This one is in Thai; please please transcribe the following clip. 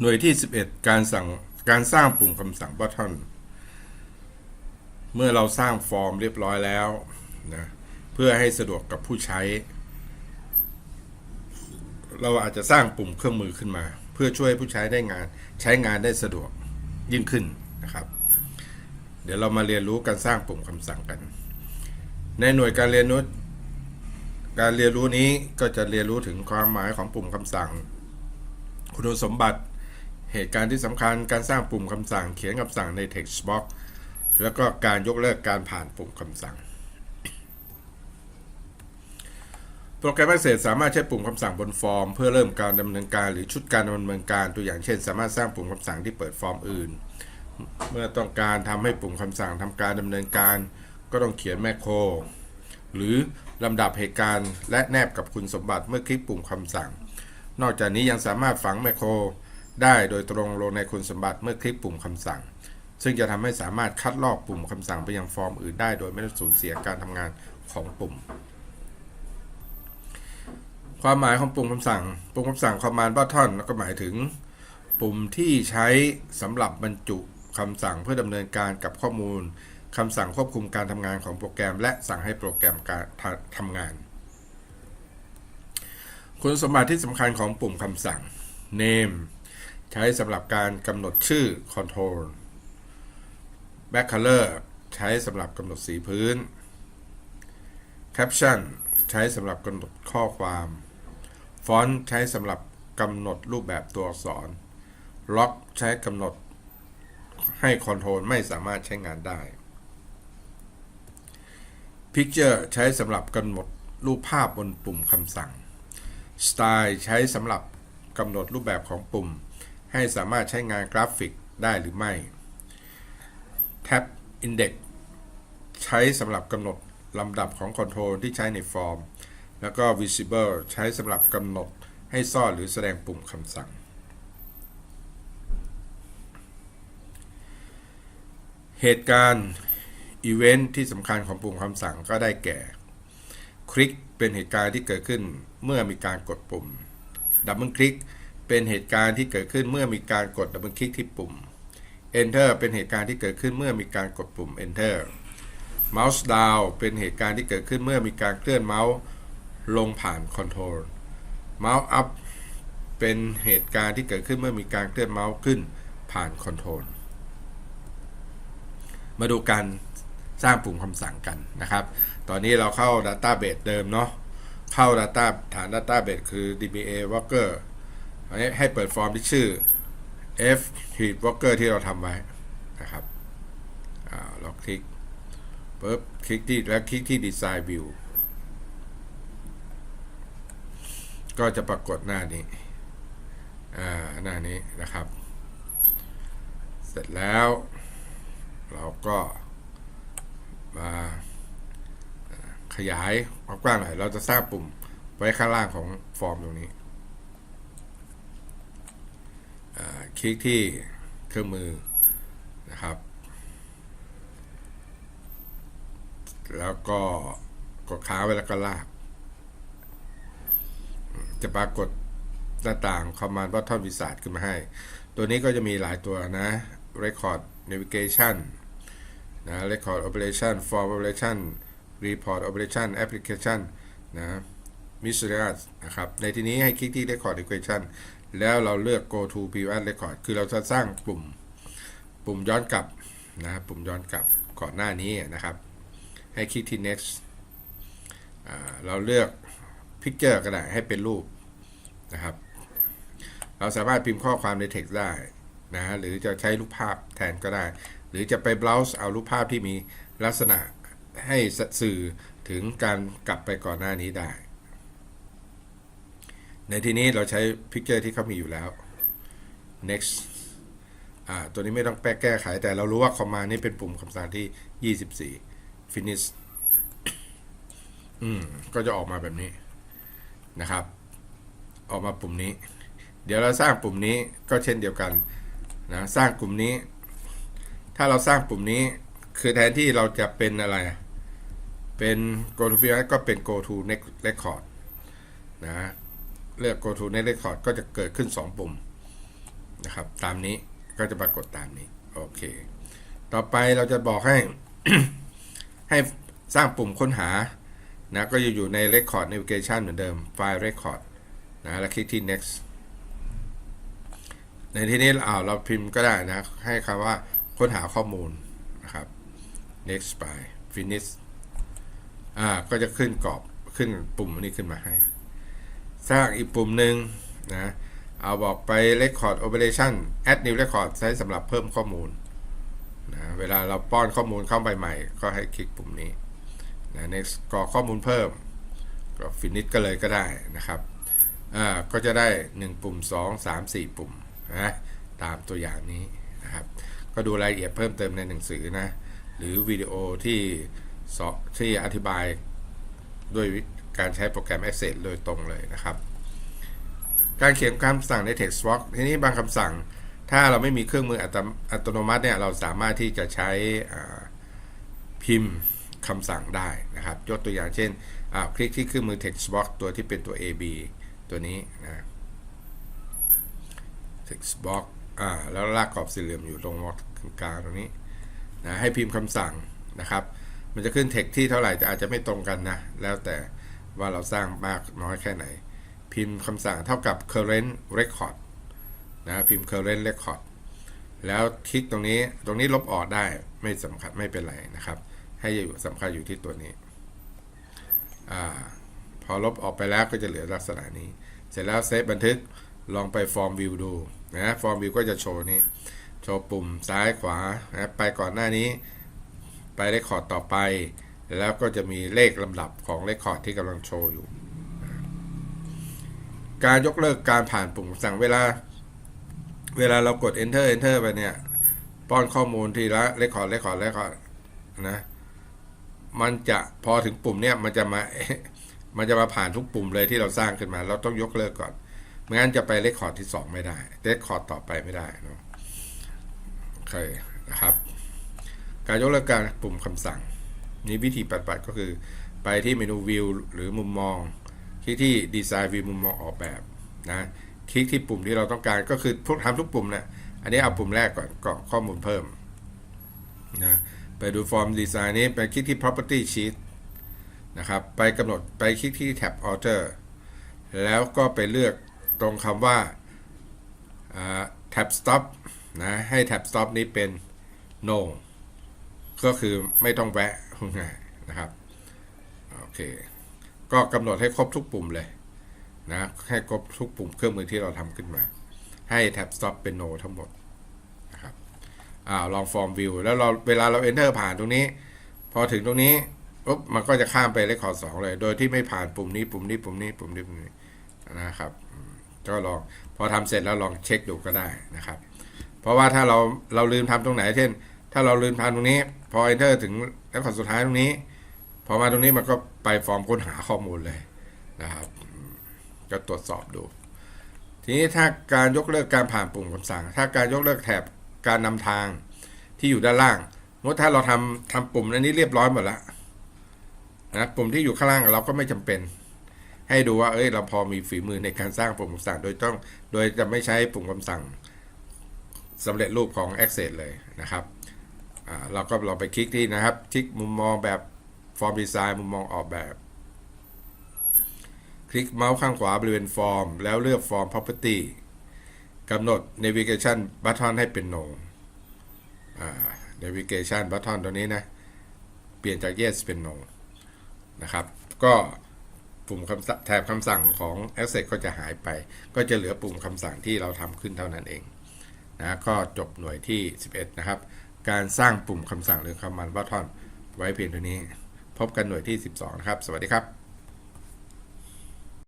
หน่วยที่ 11 การสั่งการสร้างปุ่มคำสั่ง button เมื่อเราสร้างฟอร์มเรียบร้อยแล้วนะเพื่อให้สะดวกกับผู้ใช้ เราอาจจะสร้างปุ่มเครื่องมือขึ้นมา เพื่อช่วยผู้ใช้ได้งานใช้งานได้สะดวกยิ่งขึ้นนะครับ เดี๋ยวเรามาเรียนรู้การสร้างปุ่มคำสั่งกัน ในหน่วยการเรียนรู้การเรียนรู้นี้ก็จะเรียนรู้ถึงความหมายของปุ่มคำสั่ง คุณสมบัติ เหตุการณ์ที่สำคัญการสร้างปุ่มคำสั่งเขียนคำสั่งใน text box แล้วก็การยกเลิกการผ่านปุ่มคำสั่ง โปรแกรม Access สามารถใช้ปุ่มคำสั่งบนฟอร์ม เพื่อเริ่มการดำเนินการหรือชุดการดำเนินการตัวอย่างเช่น สามารถสร้างปุ่มคำสั่งที่เปิดฟอร์มอื่น เมื่อต้องการทำให้ปุ่มคำสั่งทำการดำเนินการ ก็ต้องเขียนแมคโครหรือลำดับเหตุการณ์และแนบกับคุณสมบัติเมื่อคลิกปุ่มคำสั่ง นอกจากนี้ยังสามารถฝังแมคโคร ได้โดยตรงลงในคุณสมบัติเมื่อคลิกปุ่มคำสั่ง ซึ่งจะทำให้สามารถคัดลอกปุ่มคำสั่งไปยังฟอร์มอื่นได้ โดยไม่ต้องสูญเสียการทำงานของปุ่ม ความหมายของปุ่มคำสั่ง ปุ่มคำสั่ง command button ก็หมายถึง ปุ่มที่ใช้สำหรับบรรจุคำสั่งเพื่อดำเนินการกับข้อมูลคำสั่งควบคุมการทำงานของโปรแกรม และสั่งให้โปรแกรมการทำงาน คุณสมบัติที่สำคัญของปุ่มคำสั่ง name ใช้สำหรับการกำหนดชื่อ control back color ใช้สำหรับกำหนดสีพื้น caption ใช้สำหรับกำหนดข้อความ font ใช้สำหรับกำหนดรูปแบบตัวอักษร lock ใช้กำหนดให้คอนโทรลไม่สามารถใช้งานได้ Picture ใช้สำหรับกำหนดรูปภาพบนปุ่มคำสั่ง Style ใช้สำหรับกำหนดรูปแบบของปุ่ม ให้สามารถใช้งานกราฟิกได้หรือไม่ Tab Index ใช้สำหรับกำหนดลำดับของคอนโทรลที่ใช้ในฟอร์ม แล้วก็ Visible ใช้สำหรับกำหนดให้ซ่อนหรือแสดงปุ่มคำสั่ง เหตุการณ์อีเวนท์ที่สำคัญของปุ่มคำสั่งก็ได้แก่ คลิกเป็นเหตุการณ์ที่เกิดขึ้นเมื่อมีการกดปุ่ม ดับเบิลคลิก เป็นเหตุการณ์ที่เกิดขึ้นเมื่อมีการกดดับเบิลคลิกที่ปุ่ม Enter เป็นเหตุการณ์ที่เกิดขึ้นเมื่อมีการกดปุ่ม Enter Mouse Down เป็นเหตุการณ์ที่เกิดขึ้นเมื่อมีการเคลื่อนเมาส์ลงผ่าน Control Mouse Up เป็นเหตุการณ์ที่เกิดขึ้นเมื่อมีการเคลื่อนเมาส์ขึ้นผ่าน Control มาดูการสร้างปุ่มคำสั่งกันนะครับ ตอนนี้เราเข้า Database เดิมเนาะ เข้า Data ฐาน Database คือ DBA Worker ให้เปิดฟอร์มที่ชื่อ F Heat Worker ที่เราทำไว้นะครับเราคลิกปุ๊บคลิกที่แล้วคลิกที่ Design View ก็จะปรากฏหน้านี้หน้านี้นะครับ เสร็จแล้ว เราก็มาขยายความกว้างหน่อย เราจะสร้างปุ่มไว้ข้างล่างของฟอร์มตรงนี้ คลิกที่เครื่องมือนะครับ แล้วก็กดค้างไว้แล้วก็ลาก จะปรากฏหน้าต่าง Command Button Wizard ขึ้นมาให้ ตัวนี้ก็จะมีหลายตัวนะ Record Navigation นะ Record Operation Form Operation Report Operation Application นะ Miscellaneous นะครับ ในที่นี้ให้คลิกที่ Record Equation แล้วเราเลือก go to previous record คือเราจะสร้างปุ่มปุ่มย้อนกลับนะปุ่มย้อนกลับก่อนหน้านี้นะครับ ให้คลิกที่ next เราเลือก picture ก็ได้ให้เป็นรูปนะครับ เราสามารถพิมพ์ข้อความใน text ได้นะหรือจะใช้รูปภาพแทนก็ได้ หรือจะไป browse เอารูปภาพที่มีลักษณะให้สื่อถึงการกลับไปก่อนหน้านี้ได้ ในที่นี้เราใช้ picture ที่เขามีอยู่แล้ว next อ่าตัวนี้ไม่ต้องแปแก้ไขแต่เรารู้ว่า comma นี้เป็นปุ่มคำสั่งที่ 24 finish อืมก็จะออกมาแบบนี้นะครับ ออกมาปุ่มนี้ เดี๋ยวเราสร้างปุ่มนี้ก็เช่นเดียวกันนะสร้างกลุ่มนี้ ถ้าเราสร้างปุ่มนี้คือแทนที่เราจะเป็นอะไร เป็น go to field ก็เป็น go to next record นะ เลือก go to next record ก็จะเกิดขึ้น 2 ปุ่มนะครับ ตามนี้ก็จะปรากฏตามนี้ โอเค ต่อไปเราจะบอกให้ ให้สร้างปุ่มค้นหานะก็จะอยู่ใน Record Navigation เหมือนเดิมไฟล์ Record นะแล้วคลิกที่ next ในที่นี้อ่าเราพิมพ์ก็ได้นะ ให้คำว่าค้นหาข้อมูลนะครับ next ไป finish อ่าก็จะขึ้นกรอบขึ้นปุ่มอันนี้ขึ้นมาให้ สร้างอีกปุ่มหนึ่งนะเอาบอกไป record operation add new record ใช้สำหรับเพิ่มข้อมูลนะเวลาเราป้อนข้อมูลเข้าไปใหม่ ก็ให้คลิกปุ่มนี้นะ next กรอกข้อมูลเพิ่มก็ finish ก็เลยก็ได้นะครับอ่าก็จะได้ 1 ปุ่ม 2 3 4 ปุ่มนะตามตัวอย่างนี้นะครับ ก็ดูรายละเอียดเพิ่มเติมในหนังสือนะ หรือวิดีโอที่สอที่อธิบายด้วย การใช้โปรแกรม Access โดยตรงเลยนะครับ การเขียนคำสั่งใน TextBox ทีนี้บางคำสั่ง ถ้าเราไม่มีเครื่องมืออัตอัตโนมัติเนี่ยเราสามารถที่จะใช้พิมพ์คำสั่งได้นะครับ ยกตัวอย่างเช่น คลิกที่เครื่องมือ TextBox ตัวที่เป็นตัว AB ตัวนี้นะ TextBox อ่าแล้วลากกรอบสี่เหลี่ยมอยู่ตรงกลางตรงนี้นะให้พิมพ์คำสั่งนะครับ มันจะขึ้น text ที่เท่าไหร่จะอาจจะไม่ตรงกันนะ แล้วแต่ ว่าเราสร้างมากน้อยแค่ไหน พิมพ์คำสั่งเท่ากับ current record นะพิมพ์ current record แล้วคลิกตรงนี้ตรงนี้ลบออกได้ไม่สำคัญไม่เป็นไรนะครับ ให้อยู่สำคัญอยู่ที่ตัวนี้อาพอลบออกไปแล้วก็จะเหลือลักษณะนี้ เสร็จแล้วเซฟบันทึกลองไปฟอร์มวิวดูนะฟอร์มวิวก็จะโชว์นี้โชว์ปุ่มซ้ายขวานะไปก่อนหน้านี้ ไปเรคคอร์ดต่อไป แล้วก็จะมีเลขลำดับของเรคคอร์ดที่กำลังโชว์อยู่ การยกเลิกการผ่านปุ่มสั่งเวลา เวลาเรากด enter enter ไปเนี่ย ป้อนข้อมูลทีละเรคคอร์ดเรคคอร์ดเรคคอร์ดนะ มันจะพอถึงปุ่มเนี่ยมันจะมา มันจะมาผ่านทุกปุ่มเลยที่เราสร้างขึ้นมา เราต้องยกเลิกก่อนไม่งั้นจะไปเรคคอร์ดที่ 2 ไม่ได้เรคคอร์ดต่อไปไม่ได้เนอะโอเคนะครับ การยกเลิกการปุ่มคำสั่ง นี้วิธีปฏิบัติก็คือไปที่เมนูวิวหรือมุมมอง คลิกที่ดีไซน์วิวมุมมองออกแบบนะคลิกที่ปุ่มที่เราต้องการก็คือทุกทำทุกปุ่มนะอันนี้เอาปุ่มแรกก่อนกรอกข้อมูลเพิ่มนะไปดูฟอร์มดีไซน์นี้ไปคลิกที่ property sheet นะครับไปกำหนดไปคลิกที่แท็บ alter แล้วก็ไปเลือกตรงคำว่าอ่า tab stop นะให้ tab stop นี้เป็น no ก็คือไม่ต้องแวะ ง่ายนะครับโอเคก็กำหนดให้ครบทุกปุ่มเลยนะให้ครบทุกปุ่มเครื่องมือที่เราทำขึ้นมา ให้ tab stop เป็น no ทั้งหมดนะครับอ่าลอง form view แล้วเราเวลาเรา enter ผ่านตรงนี้ พอถึงตรงนี้ปุ๊บมันก็จะข้ามไปเลขคอสองเลย โดยที่ไม่ผ่านปุ่มนี้ปุ่มนี้ปุ่มนี้ปุ่มนี้ปุ่มนี้นะครับก็ลองพอทำเสร็จแล้วลองเช็คดูก็ได้นะครับ เพราะว่าถ้าเราเราลืมทำตรงไหนเช่น ถ้าเราลืมทำตรงนี้พอ enter ถึงแล้วขอสุดท้ายตรงนี้ พอมาตรงนี้มันก็ไปฟอร์มค้นหาข้อมูลเลยนะครับก็ตรวจสอบดู ทีนี้ถ้าการยกเลิกการผ่านปุ่มคำสั่ง ถ้าการยกเลิกแถบการนำทางที่อยู่ด้านล่างสมมติถ้าเราทำทำปุ่มอันนี้เรียบร้อยหมดแล้วนะปุ่มที่อยู่ข้างล่างเราก็ไม่จำเป็น ให้ดูว่าเอ้ยเราพอมีฝีมือในการสร้างปุ่มคำสั่ง โดยต้องโดยจะไม่ใช้ปุ่มคำสั่งสำเร็จรูปของ Access เลยนะครับ เราก็ลองไปคลิกที่นะครับ คลิกมุมมองแบบฟอร์มดีไซน์มุมมองออกแบบ คลิกเมาส์ข้างขวาบริเวณฟอร์ม แล้วเลือกฟอร์ม property กำหนด navigation button ให้เป็น no อ่า navigation button ตัวนี้นะ เปลี่ยนจาก yes เป็น no นะครับ ก็ปุ่มคำสั่งแถบคำสั่งของ Access ก็จะหายไป ก็จะเหลือปุ่มคำสั่งที่เราทำขึ้นเท่านั้นเองนะก็จบหน่วยที่ 11 นะครับ การสร้างปุ่มคำสั่งหรือคำมันว่าทอนไว้เพียงเท่านี้ พบกันหน่วยที่ 12 นะครับ สวัสดีครับ